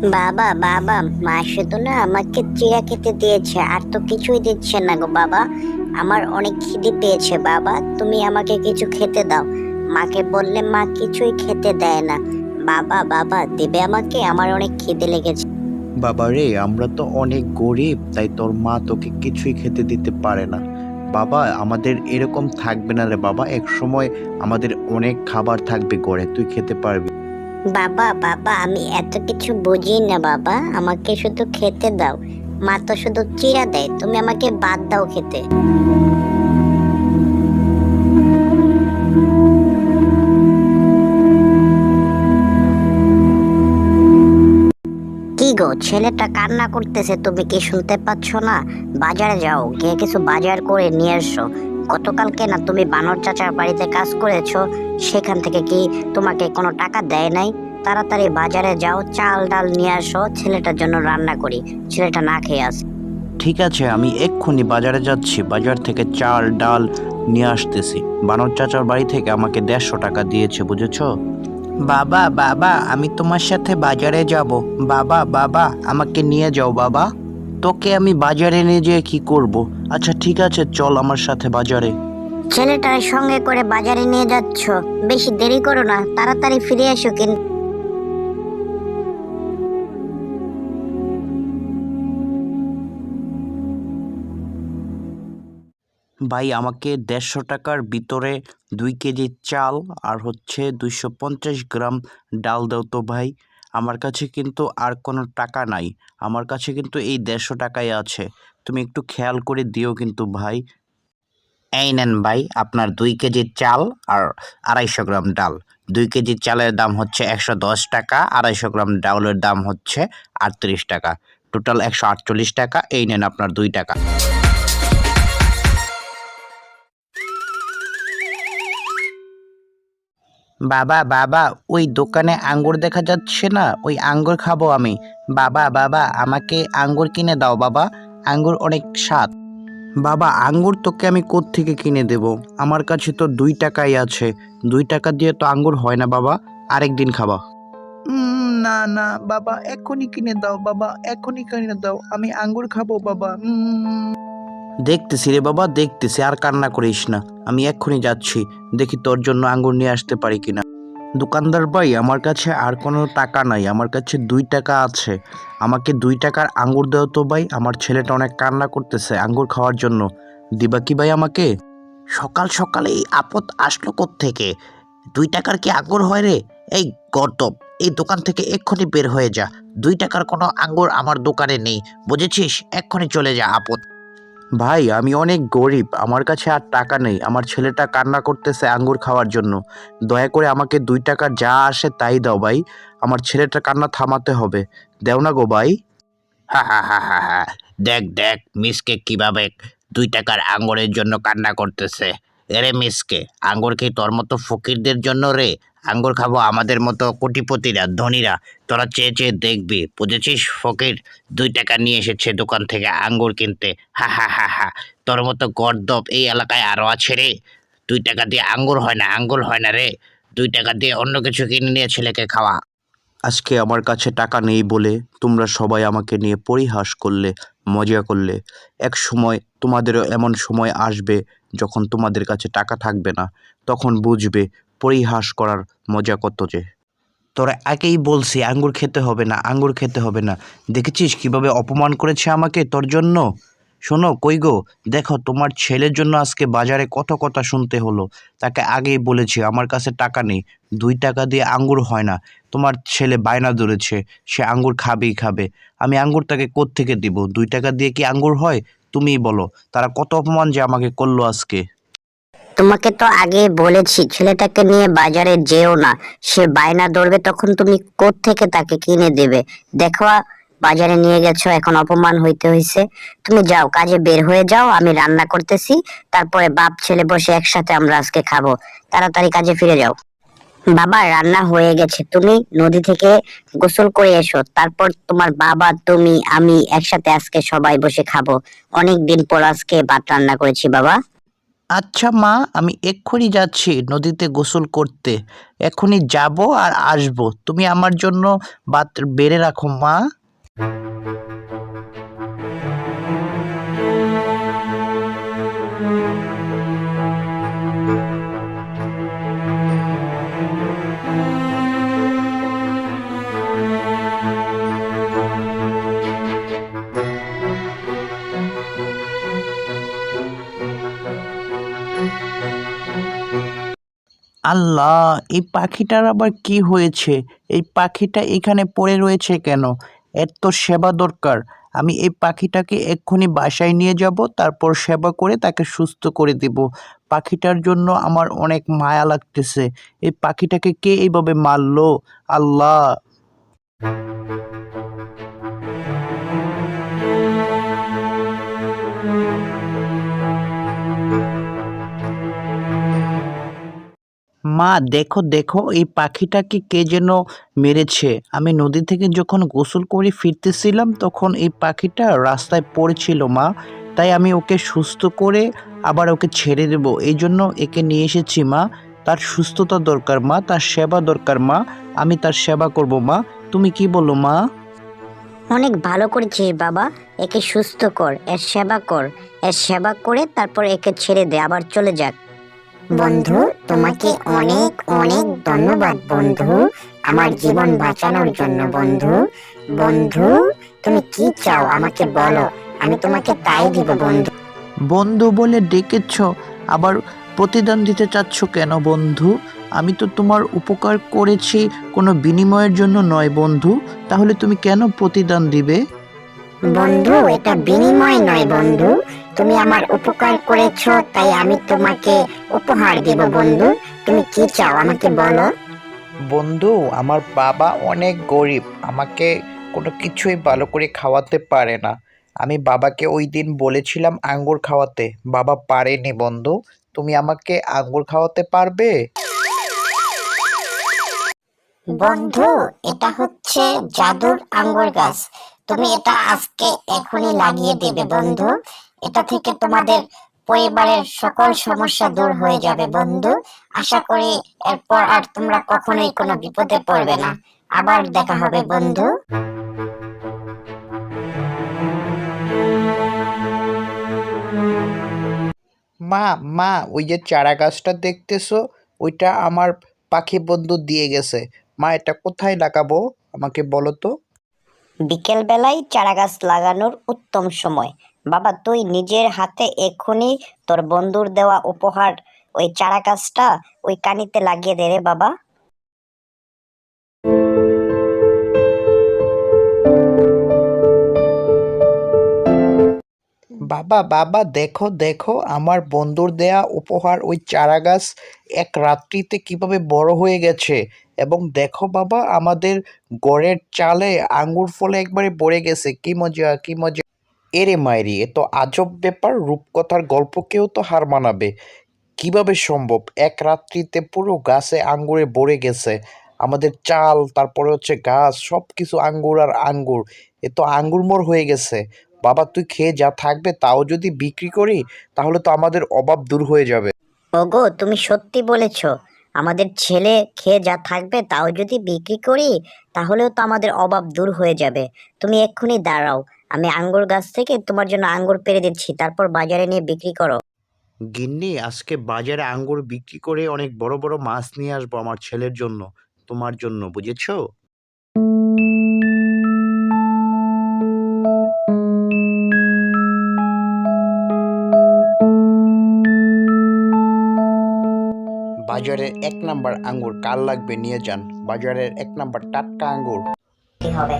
বাবা বাবা, মা শুধু না আমাকে চিড়া খেতে দিয়েছে আর তো কিছুই দিচ্ছে না গো বাবা। আমার অনেক খিদে পেয়েছে বাবা, তুমি আমাকে কিছু খেতে দাও। মাকে বললে মা কিছুই খেতে দেয় না। বাবা বাবা, দেবে আমাকে? আমার অনেক খিদে লেগেছে। বাবা রে, আমরা তো অনেক গরিব, তাই তোর মা তোকে কিছুই খেতে দিতে পারে না। বাবা, আমাদের এরকম থাকবে না রে বাবা এক সময় আমাদের অনেক খাবার থাকবে গড়ে, তুই খেতে পারবি। বাবা বাবা, আমি এত কিছু বুঝি না বাবা। আমাকে শুধু খেতে দাও। মা তো শুধু চিড়া দেয়, তুমি আমাকে বাদ দাও খেতে। কি গো, ছেলেটা কান্না করতেছে, তুমি কি শুনতে পাচ্ছ না? বাজারে যাও, গিয়ে কিছু বাজার করে নিয়ে এসো। গতকালকে না তুমি বানর চাচার বাড়িতে কাজ করেছ সেখান থেকে কি তোমাকে কোনো টাকা দেয় নাই? তাড়াতাড়ি বাজারে যাও চাল ডাল নিয়ে আসো ছেলেটার জন্য রান্না করি ছেলেটা না খেয়ে আস ঠিক আছে আমি এক্ষুনি বাজারে যাচ্ছি বাজার থেকে চাল ডাল নিয়ে আসতেছি। বানর চাচার বাড়ি থেকে আমাকে দেড়শো টাকা দিয়েছে বুঝেছ? বাবা বাবা আমি তোমার সাথে বাজারে যাব। বাবা বাবা আমাকে নিয়ে যাও বাবা। তোকে আমি বাজারে নিয়ে যেয়ে কি করব? আচ্ছা ঠিক আছে চল আমার সাথে বাজারে। ছেলেটার সঙ্গে করে বাজারে নিয়ে যাচ্ছ। বেশি দেরি করো না তাড়াতাড়ি ফিরে এসো কিন্তু ভাই আমাকে দেড়শো টাকার ভিতরে দুই কেজি চাল আর হচ্ছে দুইশো পঞ্চাশ গ্রাম ডাল দাও তো ভাই। আমার কাছে কিন্তু আর কোনো টাকা নাই। আমার কাছে কিন্তু এই দেড়শো টাকাই আছে। তুমি একটু খেয়াল করে দিও কিন্তু ভাই। এই নেন ভাই, আপনার দুই কেজি চাল আর আড়াইশো গ্রাম ডাল। দুই কেজি চালের দাম হচ্ছে একশো দশ টাকা, আড়াইশো গ্রাম ডাউলের দাম হচ্ছে আটত্রিশ টাকা। টোটাল একশো আটচল্লিশ টাকা, এই নেন আপনার দুই টাকা। বাবা বাবা, ওই দোকানে আঙ্গুর দেখা যাচ্ছে না? ওই আঙ্গুর খাব আমি। বাবা বাবা, আমাকে আঙ্গুর কিনে দাও বাবা। আঙ্গুর অনেক স্বাদ। বাবা, আঙ্গুর তোকে আমি থেকে কিনে দেব? আমার কাছে তো দুই টাকাই আছে। দুই টাকা দিয়ে তো আঙ্গুর হয় না বাবা। আরেক দিন খাবা। না না, বাবা, এখনই কিনে দাও, বাবা, এখনই কিনে দাও। আমি আঙ্গুর খাব, বাবা। দেখতেছি রে বাবা, দেখতেছি, আর কান্না করিস না। আমি এক্ষুনি যাচ্ছি, দেখি তোর জন্য আঙ্গুর নিয়ে আসতে পারি কিনা। দোকানদার ভাই, আমার কাছে আর কোনো টাকা নাই, আমার কাছে দুই টাকা আছে। আমাকে দুই টাকার আঙ্গুর দেও তো ভাই, আমার ছেলেটা অনেক কান্না করতেছে আঙ্গুর খাওয়ার জন্য। দিবা কি ভাই আমাকে? সকাল সকালে এই আপদ আসলো থেকে দুই টাকার কি আঙ্গুর হয় রে? এই গর্দব, এই দোকান থেকে এক্ষুনি বের হয়ে যা। দুই টাকার কোনো আঙ্গুর আমার দোকানে নেই, বুঝেছিস? এক্ষুনি চলে যা, আপদ। ভাই, আমি অনেক গরিব, আমার কাছে আর টাকা নেই, আমার ছেলেটা কান্না করতেছে আঙ্গুর খাওয়ার জন্য। দয়া করে আমাকে দুই টাকা যা আসে তাই দাও ভাই, আমার ছেলেটা কান্না থামাতে হবে। দেও না গো ভাই। হা হা হা দেখ দেখ, মিসকে কীভাবে দুই টাকার আঙ্গুরের জন্য কান্না করতেছে। এরে মিসকে, আঙ্গুর কি তোর মতো ফকিরদের জন্য রে? আঙ্গুর খাব, আমাদের মতো কোটিপতিরা, ধনীরা, তোরা চেয়ে চেয়ে দেখবি। বুঝেছিস ফকির? দুই টাকা নিয়ে এসেছে দোকান থেকে আঙ্গুর কিনতে। হা হা হা হা। তোর মতো গর্দব এই এলাকায় আরও আছে রে। দুই টাকা দিয়ে আঙ্গুর হয় না, আঙ্গুর হয় না রে। দুই টাকা দিয়ে অন্য কিছু কিনে নিয়ে ছেলেকে খাওয়া। আজকে আমার কাছে টাকা নেই বলে তোমরা সবাই আমাকে নিয়ে পরিহাস করলে, মজা করলে। এক সময় তোমাদেরও এমন সময় আসবে যখন তোমাদের কাছে টাকা থাকবে না। তখন বুঝবে পরিহাস করার মজা কত যে। তোরা আগেই বলছি, আঙ্গুর খেতে হবে না, আঙ্গুর খেতে হবে না। দেখেছিস কীভাবে অপমান করেছে আমাকে তোর জন্য? শোনো, কই গো, দেখো তোমার ছেলের জন্য আজকে বাজারে কত কথা শুনতে হলো। তাকে আগেই বলেছি, আমার কাছে টাকা নেই। দুই টাকা দিয়ে আঙ্গুর হয় না। তোমার ছেলে বায়না ধরেছে, সে আঙ্গুর খাবেই খাবে। আমি আঙ্গুর তাকে থেকে দিব? দুই টাকা দিয়ে কি আঙ্গুর হয়? তুমিই বলো। তারা কত অপমান যে আমাকে করল আজকে। তোমাকে তো আগে বলেছি, ছেলেটাকে নিয়ে বাজারে যেও না। সে বায়না ধরবে, তখন তুমি থেকে তাকে কিনে দেবে? দেখো, বাজারে নিয়ে গেছো, এখন অপমান হইতে হইছে। তুমি যাও, কাজে বের হয়ে যাও, আমি রান্না করতেছি, তারপরে বাপ, ছেলে বসে একসাথে আমরা আজকে খাব। তাড়াতাড়ি কাজে ফিরে যাও। বাবা, রান্না হয়ে গেছে, তুমি নদী থেকে গোসল করে এসো, তারপর তোমার বাবা, তুমি, আমি একসাথে আজকে সবাই বসে খাব। অনেক দিন পর আজকে ভাত রান্না করেছি, বাবা। আচ্ছা মা, আমি এক্ষুনি যাচ্ছি নদীতে গোসল করতে। এক্ষুনি যাব আর আসব। তুমি আমার জন্য বাত বেড়ে রাখো মা। আল্লাহ, এই পাখিটার আবার কি হয়েছে? এই পাখিটা এখানে পড়ে রয়েছে কেন? এর তো সেবা দরকার। আমি এই পাখিটাকে এক্ষুনি বাসায় নিয়ে যাব, তারপর সেবা করে তাকে সুস্থ করে দেব। পাখিটার জন্য আমার অনেক মায়া লাগতেছে। এই পাখিটাকে কে এইভাবে মারলো? আল্লাহ। মা, দেখো দেখো, এই পাখিটাকে কে যেন মেরেছে। আমি নদী থেকে যখন গোসল করে ফিরতেছিলাম, তখন এই পাখিটা রাস্তায় পড়েছিল মা। তাই আমি ওকে সুস্থ করে আবার ওকে ছেড়ে দেব। এই জন্য একে নিয়ে এসেছি মা। তার সুস্থতা দরকার মা, তার সেবা দরকার মা। আমি তার সেবা করব মা। তুমি কি বলো মা? অনেক ভালো করেছিস বাবা। একে সুস্থ কর, এর সেবা কর। এর সেবা করে তারপর একে ছেড়ে দে, আবার চলে যাক। বন্ধু, তোমাকে অনেক অনেক ধন্যবাদ বন্ধু, আমার জীবন বাঁচানোর জন্য বন্ধু। বন্ধু, তুমি কি চাও আমাকে বলো, আমি তোমাকে তাই দিব বন্ধু। বন্ধু বলে ডেকেছ, আবার প্রতিদান দিতে চাচ্ছ কেন বন্ধু? আমি তো তোমার উপকার করেছি, কোনো বিনিময়ের জন্য নয় বন্ধু, তাহলে তুমি কেন প্রতিদান দিবে? বন্ধু এটা বিনিময় নয় বন্ধু। তুমি আমার উপকার করেছ তাই আমি তোমাকে উপহার দিব বন্ধু। তুমি কি চাও আমাকে বলো। বন্ধু আমার বাবা অনেক গরিব আমাকে কোনো কিছুই ভালো করে খাওয়াতে পারে না। আমি বাবাকে ওই দিন বলেছিলাম আঙ্গুর খাওয়াতে। বাবা পারেনি বন্ধু। তুমি আমাকে আঙ্গুর খাওয়াতে পারবে? বন্ধু এটা হচ্ছে জাদুর আঙ্গুর গাছ। তুমি এটা আজকে এখনই লাগিয়ে দেবে বন্ধু। এটা থেকে তোমাদের পরিবারের সকল সমস্যা দূর হয়ে যাবে বন্ধু। আশা করি এরপর আর তোমরা কখনোই কোনো বিপদে পড়বে না। আবার দেখা হবে বন্ধু। মা মা, ওই যে চারা গাছটা দেখতেছো, ওইটা আমার পাখি বন্ধু দিয়ে গেছে। মা, এটা কোথায় লাগাবো? আমাকে বলো তো। বিকেল বেলায় চারা গাছ লাগানোর উত্তম সময়। বাবা, তুই নিজের হাতে এক্ষুনি তোর বন্ধুর দেওয়া উপহার, ওই চারা গাছটা ওই কানিতে লাগিয়ে দে রে বাবা। বাবা বাবা, দেখো দেখো, আমার বন্ধুর দেয়া উপহার, ওই চারা গাছ এক রাত্রিতে কীভাবে বড় হয়ে গেছে। এবং দেখো বাবা, আমাদের গড়ের চালে আঙ্গুর ফলে একবারে ভরে গেছে। কি মজা কি মজা। এরে মায়েরি এ তো আজব ব্যাপার, রূপকথার গল্পকেও তো হার মানাবে। কীভাবে সম্ভব? এক রাত্রিতে পুরো গাছে আঙ্গুরে ভরে গেছে। আমাদের চাল, তারপরে হচ্ছে গাছ সব কিছু আঙ্গুর আর আঙ্গুর। এ তো আঙ্গুরমোর হয়ে গেছে। বাবা, তুই খেয়ে যা, থাকবে, তাও যদি বিক্রি করি, তাহলে তো আমাদের অভাব দূর হয়ে যাবে। ওগো, তুমি সত্যি বলেছ। আমাদের ছেলে খেয়ে যা থাকবে তাও যদি বিক্রি করি, তাহলেও তো আমাদের অভাব দূর হয়ে যাবে। তুমি এক্ষুনি দাঁড়াও, আমি আঙ্গুর গাছ থেকে তোমার জন্য আঙ্গুর পেরে দিচ্ছি, তারপর বাজারে নিয়ে বিক্রি করো। গিন্নি, আজকে বাজারে আঙ্গুর বিক্রি করে অনেক বড় বড় মাছ নিয়ে আসব আমার ছেলের জন্য, তোমার জন্য, বুঝেছ? বাজারের এক নাম্বার আঙ্গুর কার লাগবে নিয়ে যান। বাজারের এক নাম্বার টাটকা আঙ্গুর। হবে?